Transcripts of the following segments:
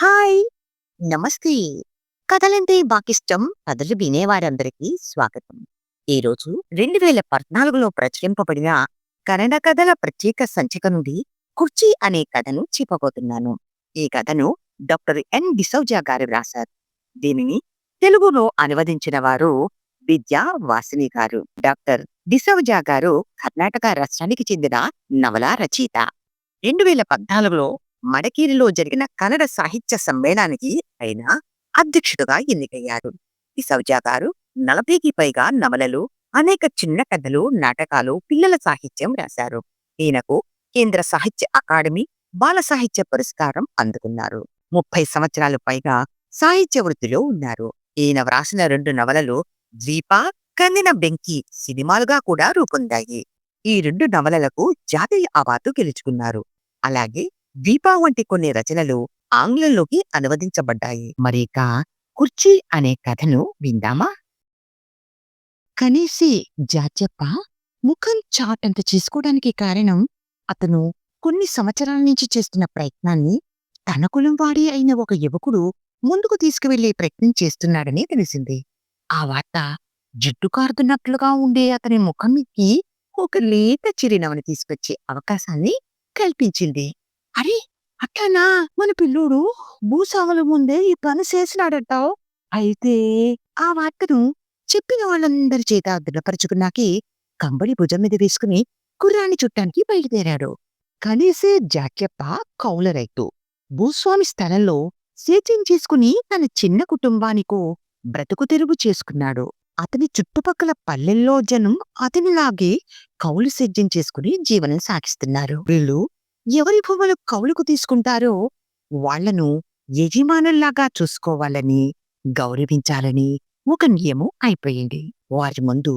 Hi! నమస్తే. కథలంటే బాకిష్టం కథలు వినేవారందరికీ స్వాగతం. ఈరోజు 2014లో ప్రచురింపబడిన కన్నడ కథల ప్రత్యేక సంచిక నుండి 'కుర్చీ' అనే కథను చెప్పబోతున్నాను. ఈ కథను డాక్టర్ ఎన్. డిసౌజా గారు రాశారు. దీనిని తెలుగులో అనువదించిన వారు విద్యా వాసిని గారు. డాక్టర్ డిసౌజా గారు కర్ణాటక రాష్ట్రానికి చెందిన నవలా రచయిత. 2014లో మడకేరిలో జరిగిన కన్నడ సాహిత్య సమ్మేళనానికి ఆయన అధ్యక్షుడుగా ఎన్నికయ్యారు. సౌజా గారు 40కి పైగా నవలలు, అనేక చిన్న కథలు, నాటకాలు, పిల్లల సాహిత్యం రాశారు. ఈయనకు కేంద్ర సాహిత్య అకాడమీ బాల సాహిత్య పురస్కారం అందుకున్నారు. 30 సంవత్సరాలు పైగా సాహిత్య వృత్తిలో ఉన్నారు. ఈయన వ్రాసిన రెండు నవలలు 'ద్వీప', 'కందిన బెంకి' సినిమాలుగా కూడా రూపొందాయి. ఈ రెండు నవలలకు జాతీయ అవార్డు గెలుచుకున్నారు. అలాగే దీపా వంటి కొన్ని రచనలు ఆంగ్లంలోకి అనువదించబడ్డాయి. మరిక 'కుర్చీ' అనే కథను విందామా? కనేసి జాత్యప్ప ముఖం చాటంత చేసుకోవడానికి కారణం అతను కొన్ని సంవత్సరాల నుంచి చేస్తున్న ప్రయత్నాన్ని తన కులంవాడి అయిన ఒక యువకుడు ముందుకు తీసుకువెళ్ళే ప్రయత్నం చేస్తున్నాడని తెలిసింది. ఆ వార్త జిడ్డు కారుతున్నట్లుగా ఉండే అతని ముఖం ఒక లేత చిరునవ్వును తీసుకొచ్చే అవకాశాన్ని కల్పించింది. అరే అట్లానా మన పిల్లోడు భూసాగుల ముందే ఈ పని చేసినాడటావ్ అయితే ఆ వార్తను చెప్పిన వాళ్ళందరి చేత దృఢపరుచుకున్నాకే కంబడి భుజం మీద వేసుకుని కుర్రాన్ని చుట్టానికి బయలుదేరాడు. కనేసే జాక్యప్ప కౌల రైతు. భూస్వామి స్థలంలో సేద్యం చేసుకుని తన చిన్న కుటుంబానికో బ్రతుకు తెరుగు చేసుకున్నాడు. అతని చుట్టుపక్కల పల్లెల్లో జనం అతనిలాగే కౌలు సేద్యం చేసుకుని జీవనం సాగిస్తున్నారు. వీళ్ళు ఎవరి భూములు కౌలుకు తీసుకుంటారో వాళ్ళను యజమానుల్లాగా చూసుకోవాలని, గౌరవించాలని ఒక నియమం అయిపోయింది. వారి ముందు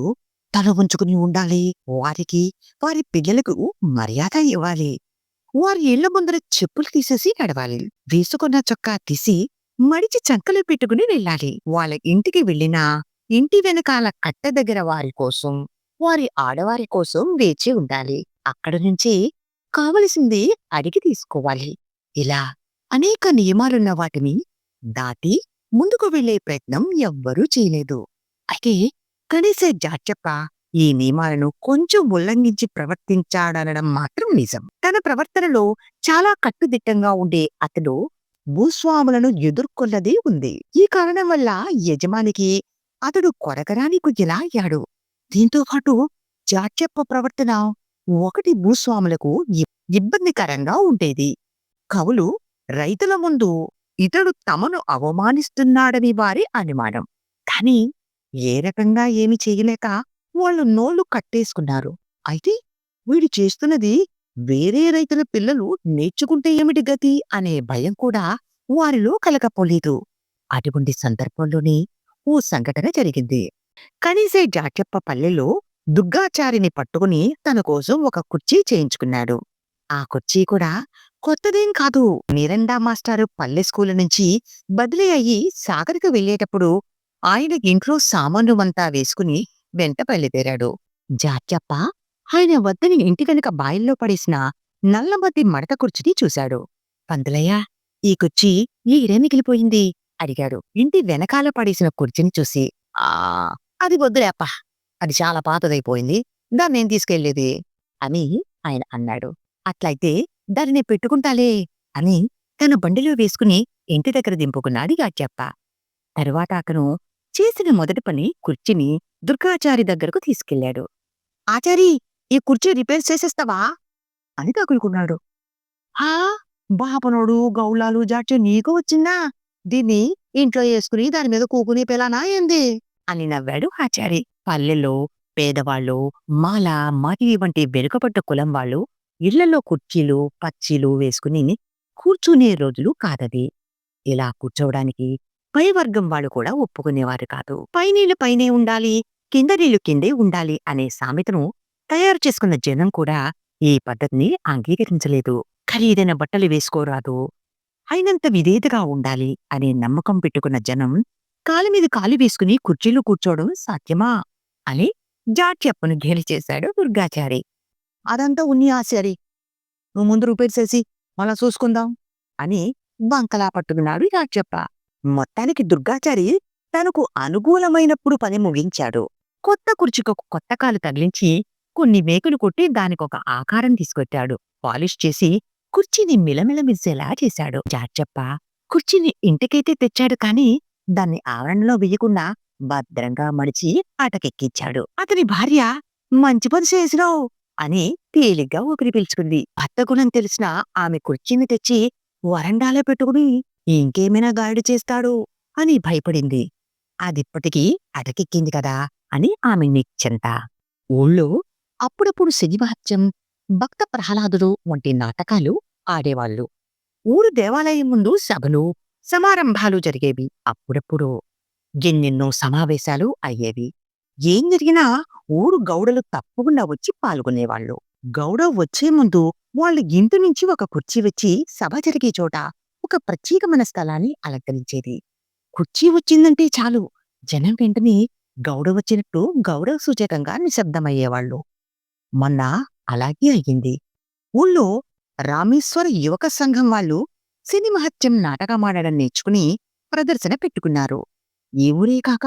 తల ఉంచుకుని ఉండాలి. వారికి, వారి పిల్లలకు మర్యాద ఇవ్వాలి. వారి ఇళ్ళ ముందర చెప్పులు తీసేసి నడవాలి. వేసుకున్న చొక్కా తీసి మడిచి చంకలు పెట్టుకుని వెళ్ళాలి. వాళ్ళ ఇంటికి వెళ్ళినా ఇంటి వెనకాల కట్ట దగ్గర వారి కోసం, వారి ఆడవారి కోసం వేచి ఉండాలి. అక్కడ నుంచి కావలసింది అడిగి తీసుకోవాలి. ఇలా అనేక నియమాలున్న వాటిని దాటి ముందుకు వెళ్ళే ప్రయత్నం ఎవ్వరూ చేయలేదు. అయితే కనీసే జాచప్ప ఈ నియమాలను కొంచెం ఉల్లంఘించి ప్రవర్తించాడనడం మాత్రం నిజం. తన ప్రవర్తనలో చాలా కట్టుదిట్టంగా ఉండే అతడు భూస్వాములను ఎదుర్కొన్నదే ఉంది. ఈ కారణం వల్ల యజమానికి అతడు కొరకరాని ఎలా అయ్యాడు. దీంతో పాటు జాచప్ప ప్రవర్తన ఒకటి భూస్వాములకు ఇబ్బందికరంగా ఉండేది. కవులు రైతుల ముందు ఇతడు తమను అవమానిస్తున్నాడని వారి అనుమానం. కాని ఏ రకంగా ఏమి చేయలేక వాళ్ళు నోళ్ళు కట్టేసుకున్నారు. అయితే వీడు చేస్తున్నది వేరే రైతుల పిల్లలు నేర్చుకుంటే ఏమిటి గతి అనే భయం కూడా వారిలో కలగపోలేదు. అటువంటి సందర్భంలోనే ఓ సంఘటన జరిగింది. కనీసే జాట్యప్ప పల్లెలో దుగ్గాచారిని పట్టుకుని తన కోసం ఒక కుర్చీ చేయించుకున్నాడు. ఆ కుర్చీ కూడా కొత్తదేం కాదు. నిరండా మాస్టారు పల్లె స్కూలు నుంచి బదిలీ అయ్యి సాగరికి వెళ్ళేటప్పుడు ఆయన ఇంట్లో సామానుమంతా వేసుకుని వెంట బయలుదేరాడు. జాత్యప్ప ఆయన వద్దని ఇంటి కనుక బాయిల్లో పడేసిన నల్లమద్ది మడత కుర్చీని చూశాడు. పందులయ్య ఈ కుర్చీ ఈరే మిగిలిపోయింది అడిగాడు. ఇంటి వెనకాల పడేసిన కుర్చీని చూసి ఆ అది వద్దులేప్ప అది చాలా పాతదైపోయింది దాన్నేం తీసుకెళ్ళేది అని ఆయన అన్నాడు. అట్లయితే దానిని పెట్టుకుంటాలే అని తన బండిలో వేసుకుని ఇంటి దగ్గర దింపుకున్నాడు యాట్యప్ప. తరువాత అతను చేసిన మొదటి పని కుర్చీని దుర్గాచారి దగ్గరకు తీసుకెళ్ళాడు ఆచారి ఈ కుర్చీ రిపేర్ చేసేస్తావా అని తగులుకున్నాడు. హా బాపనోడు గౌళాలు జాడ్చు నీకు వచ్చిందా దీన్ని ఇంట్లో వేసుకుని దాని మీద కూకుని పెలానా ఏంది అని నవ్వాడు ఆచారి. పల్లెల్లో పేదవాళ్ళు మాల మాటివి వంటి వెనుకబడ్డ కులం వాళ్ళు ఇళ్ళలో కుర్చీలు పచ్చీలు వేసుకుని కూర్చునే రోజులు కాదది. ఇలా కూర్చోవడానికి పై వర్గం వాళ్ళు కూడా ఒప్పుకునేవారు కాదు. పైనీళ్ళు పైనే ఉండాలి కింద నీళ్ళు కిందే ఉండాలి అనే సామెతను తయారు చేసుకున్న జనం కూడా ఈ పద్ధతిని అంగీకరించలేదు. ఖరీదైన బట్టలు వేసుకోరాదు అయినంత విధేయతగా ఉండాలి అనే నమ్మకం పెట్టుకున్న జనం కాలు మీద కాలు వేసుకుని కుర్చీలో కూర్చోవడం సాధ్యమా? అని జాట్యప్పను గేలి చేశాడు దుర్గాచారి. అదంతా ఉన్ని ఆశారి నువ్వు ముందు రిపేర్ చేసి మళ్ళా చూసుకుందాం అని బంకలా పట్టుకున్నాడు రాజప్ప మొత్తానికి దుర్గాచారి తనకు అనుకూలమైనప్పుడు పని ముగించాడు. కొత్త కుర్చీకొక కొత్త కాలు తగిలించి కొన్ని మేకులు కొట్టి దానికొక ఆకారం తీసుకొచ్చాడు. పాలిష్ చేసి కుర్చీని మిలమిలమిసేలా చేశాడు జాడ్చప్ప కుర్చీని ఇంటికైతే తెచ్చాడు కాని దాన్ని ఆవరణలో వేయకుండా భద్రంగా మడిచి అటకెక్కించాడు. అతని భార్య మంచి పని చేసినావు అని తేలిగ్గా ఊపిరి పీల్చుకుంది. భర్త గుణం తెలిసిన ఆమె కుర్చీని తెచ్చి వరండాలో పెట్టుకుని ఇంకేమైనా గాయడు చేస్తాడు అని భయపడింది. అదిప్పటికీ అటకెక్కింది కదా అని ఆమె నిచ్చంత ఊళ్ళో అప్పుడప్పుడు శనిమహత్యం భక్త ప్రహ్లాదుడు వంటి నాటకాలు ఆడేవాళ్ళు. ఊరు దేవాలయం ముందు సభలు సమారంభాలు జరిగేవి. అప్పుడప్పుడు ఎన్నెన్నో సమావేశాలు అయ్యేవి. ఏం జరిగినా ఊరు గౌడలు తప్పకుండా వచ్చి పాల్గొనేవాళ్ళు. గౌడ వచ్చే ముందు వాళ్ళ ఇంటి నుంచి ఒక కుర్చీ వచ్చి సభ జరిగే చోట ఒక ప్రత్యేకమైన స్థలాన్ని అలంకరించేది. కుర్చీ వచ్చిందంటే చాలు. జనం వెంటనే గౌడ వచ్చినట్టు గౌరవ సూచకంగా నిశ్శబ్దమయ్యేవాళ్ళు. మొన్న అలాగే అయ్యింది. ఊళ్ళో రామేశ్వర యువక సంఘం వాళ్ళు సిని మహత్యం నాటకమాడడం నేర్చుకుని ప్రదర్శన పెట్టుకున్నారు. ఈ ఊరే కాక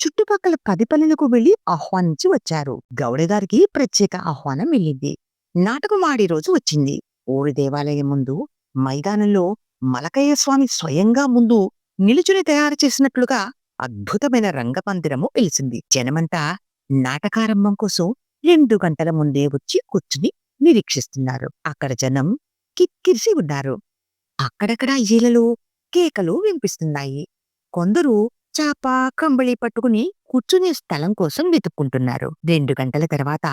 చుట్టుపక్కల పది పల్లెలకు వెళ్ళి ఆహ్వానించి వచ్చారు. గౌడగారికి ప్రత్యేక ఆహ్వానం వెళ్ళింది. నాటకం ఆడే రోజు వచ్చింది. ఊరి దేవాలయం ముందు మైదానంలో మలకయ్య స్వామి స్వయంగా ముందు నిలుచుని తయారు చేసినట్లుగా అద్భుతమైన రంగపందిరము వెలిసింది. జనమంతా నాటకారంభం కోసం రెండు గంటల ముందే వచ్చి కూర్చుని నిరీక్షిస్తున్నారు. అక్కడ జనం కిక్కిరిసి ఉన్నారు. అక్కడక్కడ ఈలలు కేకలు వినిపిస్తున్నాయి. కొందరు చాప కంబళి పట్టుకుని కూర్చునే స్థలం కోసం వెతుక్కుంటున్నారు. రెండు గంటల తర్వాత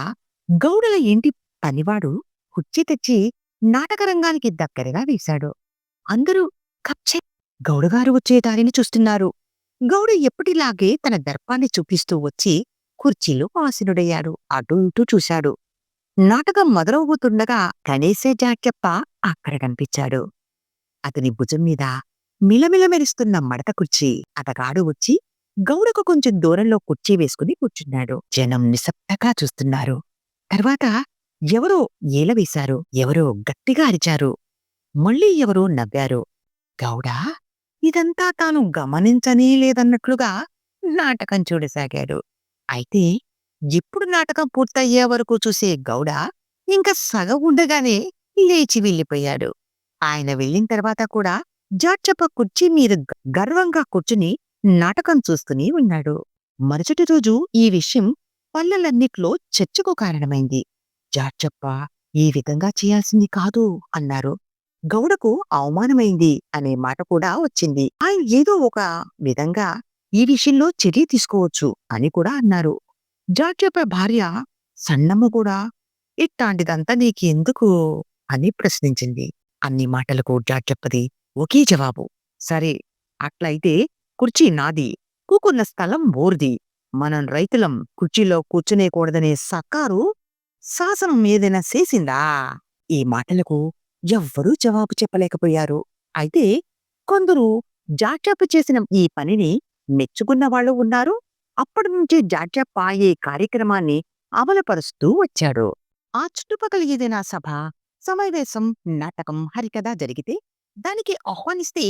గౌడల ఇంటి పనివాడు కుర్చీ తెచ్చి నాటకరంగానికి దగ్గరగా వేశాడు. అందరూ కప్చే గౌడగారు వచ్చే దారిని చూస్తున్నారు. గౌడ ఎప్పటిలాగే తన దర్పాన్ని చూపిస్తూ వచ్చి కుర్చీలో ఆసీనుడయ్యాడు. అటూ ఇటూ చూశాడు. నాటకం మొదలవబోతుండగా గణేశ జాట్యప్ప అక్కడ కనిపించాడు. అతని భుజం మీద మిలమిల మెరుస్తున్న మడత కుర్చీ అతగాడు వచ్చి గౌడకు కొంచెం దూరంలో కుర్చీ వేసుకుని కూర్చున్నాడు. జనం నిశ్శబ్దంగా చూస్తున్నారు. తర్వాత ఎవరో ఏలవేశారు ఎవరో గట్టిగా అరిచారు మళ్ళీ ఎవరో నవ్వారు. గౌడా ఇదంతా తాను గమనించనే లేదన్నట్లుగా నాటకం చూడసాగాడు. అయితే ఎప్పుడు నాటకం పూర్తయ్యే వరకు చూసే గౌడ ఇంకా సగం ఉండగానే లేచి వెళ్ళిపోయాడు. ఆయన వెళ్ళిన తర్వాత కూడా జాడ్చప్ప కుర్చీ మీద గర్వంగా కూర్చుని నాటకం చూస్తూనే ఉన్నాడు. మరుసటి రోజు ఈ విషయం పల్లెలన్నిట్లో చర్చకు కారణమైంది. జాడ్చప్ప ఈ విధంగా చేయాల్సింది కాదు అన్నారు. గౌడకు అవమానమైంది అనే మాట కూడా వచ్చింది. ఆయన ఏదో ఒక విధంగా ఈ విషయంలో చర్య తీసుకోవచ్చు అని కూడా అన్నారు. జార్జప్ప భార్య సన్నమ్మ కూడా ఇట్లాంటిదంతా నీకెందుకు? అని ప్రశ్నించింది. అన్ని మాటలకు జాడ్యప్పది ఒకే జవాబు. సరే అట్లయితే కుర్చీ నాది. కూకున్న స్థలం బోర్ది. మనం రైతులం కుర్చీలో కూర్చునేకూడదనే సర్కారు శాసనం ఏదైనా చేసిందా ఈ మాటలకు ఎవ్వరూ జవాబు చెప్పలేకపోయారు. అయితే కొందరు జాడ్యప్ప చేసిన ఈ పనిని మెచ్చుకున్న వాళ్ళు ఉన్నారు. అప్పటి నుంచి జాడ్యప్ప ఈ కార్యక్రమాన్ని అమలుపరుస్తూ వచ్చాడు. ఆ చుట్టుపక్కల ఏదైనా సభ సమావేశం నాటకం హరికథ జరిగితే దానికి ఆహ్వానిస్తే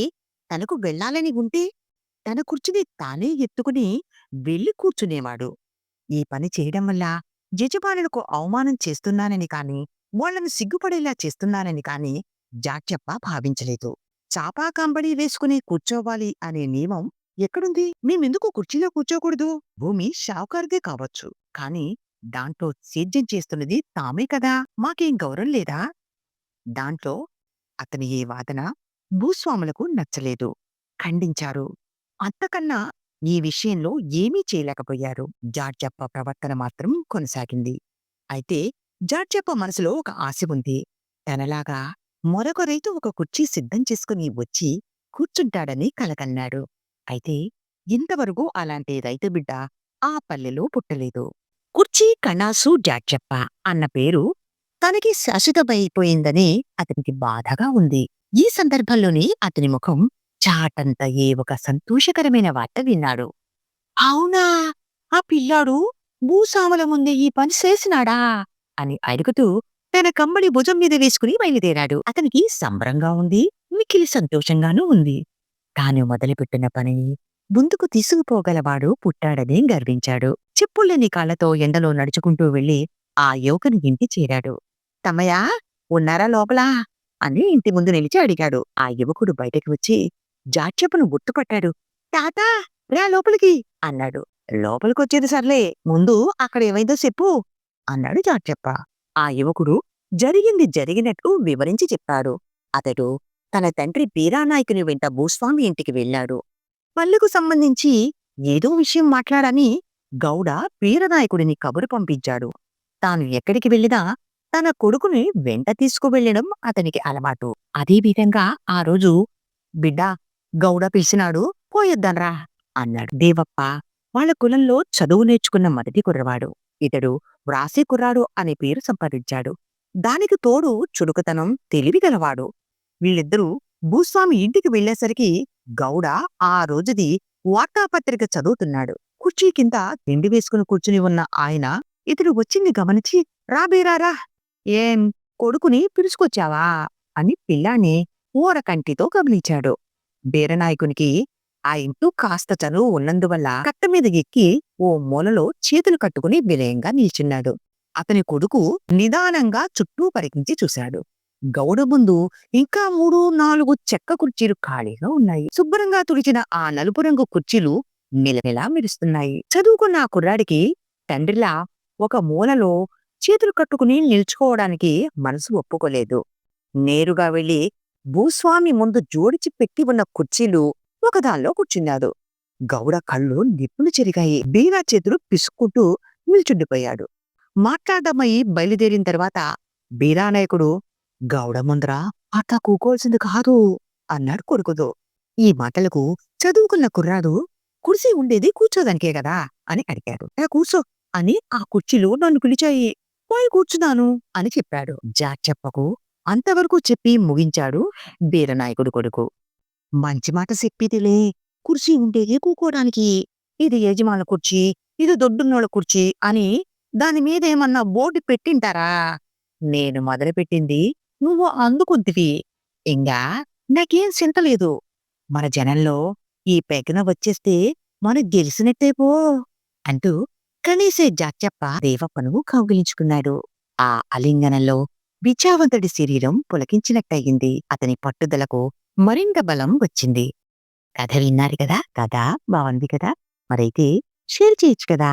తనకు వెళ్ళాలని ఉంటే తన కుర్చీని తానే ఎత్తుకుని వెళ్ళి కూర్చునేవాడు. ఈ పని చేయడం వల్ల యజమానులకు అవమానం చేస్తున్నానని కాని వాళ్ళను సిగ్గుపడేలా చేస్తున్నానని కాని జాడ్యప్ప భావించలేదు. చాపాకాంబడి వేసుకుని కూర్చోవాలి అనే నియమం ఎక్కడుంది? మేమెందుకు కుర్చీలో కూర్చోకూడదు? భూమి షావుకారుదే కావచ్చు. కాని దాంట్లో సేద్యం చేస్తున్నది తామే కదా? మాకేం గౌరవం లేదా? దాంట్లో అతని ఏ వాదన భూస్వాములకు నచ్చలేదు. ఖండించారు. అంతకన్నా ఈ విషయంలో ఏమీ చేయలేకపోయారు. జార్జప్ప ప్రవర్తన మాత్రం కొనసాగింది. అయితే జార్జప్ప మనసులో ఒక ఆశ ఉంది. తనలాగా మరొక రైతు ఒక కుర్చీ సిద్ధం చేసుకుని వచ్చి కూర్చుంటాడని కలకన్నాడు. అయితే ఇంతవరకు అలాంటి రైతు బిడ్డ ఆ పల్లెలో పుట్టలేదు. కుర్చీ కణాసు జాడ్జప్ప అన్న పేరు తనకి శాశ్వతమైపోయిందని అతనికి బాధగా ఉంది. ఈ సందర్భంలోనే అతని ముఖం చాటంత ఏ ఒక సంతోషకరమైన వార్త విన్నాడు. అవునా? ఆ పిల్లాడు భూసాముల ముందే ఈ పని చేసినాడా? అని అడుగుతూ తన కమ్మడి భుజం మీద వేసుకుని బయలుదేరాడు. అతనికి సంబరంగా ఉంది మిక్కిలి సంతోషంగానూ ఉంది. తాను మొదలుపెట్టిన పని ముందుకు తీసుకుపోగలవాడు పుట్టాడని గర్వించాడు. చెప్పుళ్ళని కాళ్ళతో ఎండలో నడుచుకుంటూ వెళ్ళి ఆ యువకుని ఇంటి చేరాడు. తమ్మయ్య ఉన్నారా లోపల? అని ఇంటి ముందు నిలిచి అడిగాడు. ఆ యువకుడు బయటకు వచ్చి జాడ్యపును గుర్తుపట్టాడు తాతా రా లోపలికి! అన్నాడు. లోపలికొచ్చేది సర్లే ముందు అక్కడ ఏమైందో చెప్పు అన్నాడు జాడ్యప్ప ఆ యువకుడు జరిగింది జరిగినట్టు వివరించి చెప్పాడు. అతడు తన తండ్రి బీరానాయకుని వెంట భూస్వామి ఇంటికి వెళ్ళాడు. పల్లెకు సంబంధించి ఏదో విషయం మాట్లాడని గౌడ వీరనాయకుడిని కబురు పంపించాడు. తాను ఎక్కడికి వెళ్ళినా తన కొడుకుని వెంట తీసుకువెళ్ళడం అతనికి అలవాటు. అదేవిధంగా ఆ రోజు బిడ్డా గౌడ పిలిచినాడు పోయొద్దనరా అన్నాడు దేవప్ప. వాళ్ళ కులంలో చదువు నేర్చుకున్న మొదటి కుర్రవాడు. ఇతడు వ్రాసే కుర్రాడు అనే పేరు సంపాదించాడు. దానికి తోడు చురుకుతనం తెలివిగలవాడు వీళ్ళిద్దరూ భూస్వామి ఇంటికి వెళ్ళేసరికి గౌడ ఆ రోజుది వార్తాపత్రిక చదువుతున్నాడు. కుర్చీ కింద తిండి వేసుకుని కూర్చుని ఉన్న ఆయన ఇతడు వచ్చింది గమనించి రాబేరారా ఏం కొడుకుని పిలుచుకొచ్చావా? అని పిల్లాన్ని ఊరకంటితో గమనించాడు బీరనాయకునికి ఆ ఇంట్లో కాస్త చనువు ఉన్నందువల్ల కట్ట మీద ఎక్కి ఓ మూలలో చేతులు కట్టుకుని విలయంగా నిల్చున్నాడు. అతని కొడుకు నిదానంగా చుట్టూ పరికించి చూశాడు. గౌడ ముందు ఇంకా మూడు నాలుగు చెక్క కుర్చీలు ఖాళీగా ఉన్నాయి. శుభ్రంగా తుడిచిన ఆ నలుపు రంగు కుర్చీలు మిలమిలా మెరుస్తున్నాయి. చదువుకున్న ఆ కుర్రాడికి తండ్రిలా ఒక మూలలో చేతులు కట్టుకుని నిల్చుకోవడానికి మనసు ఒప్పుకోలేదు. నేరుగా వెళ్ళి భూస్వామి ముందు జోడిచి పెట్టి ఉన్న కుర్చీలు ఒకదానిలో కూర్చున్నాడు. గౌడ కళ్ళు నిప్పులు చెరిగాయి. బీరా చేతులు పిసుక్కుంటూ నిల్చుండిపోయాడు. మాట్లాడమయ్యి బయలుదేరిన తర్వాత బీరానాయకుడు గౌడ ముందర అట్లా కూకోల్సింది కాదు అన్నాడు కొడుకుతో. ఈ మాటలకు చదువుకున్న కుర్రాడు కుర్చీ ఉండేది కూర్చోదానికే కదా అని అడిగాడు. కూర్చో అని ఆ కుర్చీలు నన్ను పిలిచాయి. పోయి కూర్చున్నాను అని చెప్పాడు. జాచెప్పకు అంతవరకు చెప్పి ముగించాడు బీరనాయకుడు కొడుకు. మంచి మాట చెప్పిదిలే కుర్చీ ఉండేది కూకోడానికి ఇది యజమానుల కుర్చీ ఇది దొడ్డున్నోళ్ళ కుర్చీ అని దాని మీద ఏమన్నా బోర్డు పెట్టింటారా? నేను మొదలుపెట్టింది నువ్వు అందుకుంటివి ఇంకా నాకేం చింతలేదు మన జనంలో ఈ పెగన వచ్చేస్తే మనం గెలిచినట్టే పో అంటూ కనీసే జాచెప్ప దేవప్పను కౌగిలించుకున్నాడు. ఆ అలింగనంలో విచావంతుడి శరీరం పులకించినట్టయింది. అతని పట్టుదలకు మరింత బలం వచ్చింది. కథ విన్నారు కదా? కథ బాగుంది కదా? మరైతే షేర్ చేయొచ్చు కదా?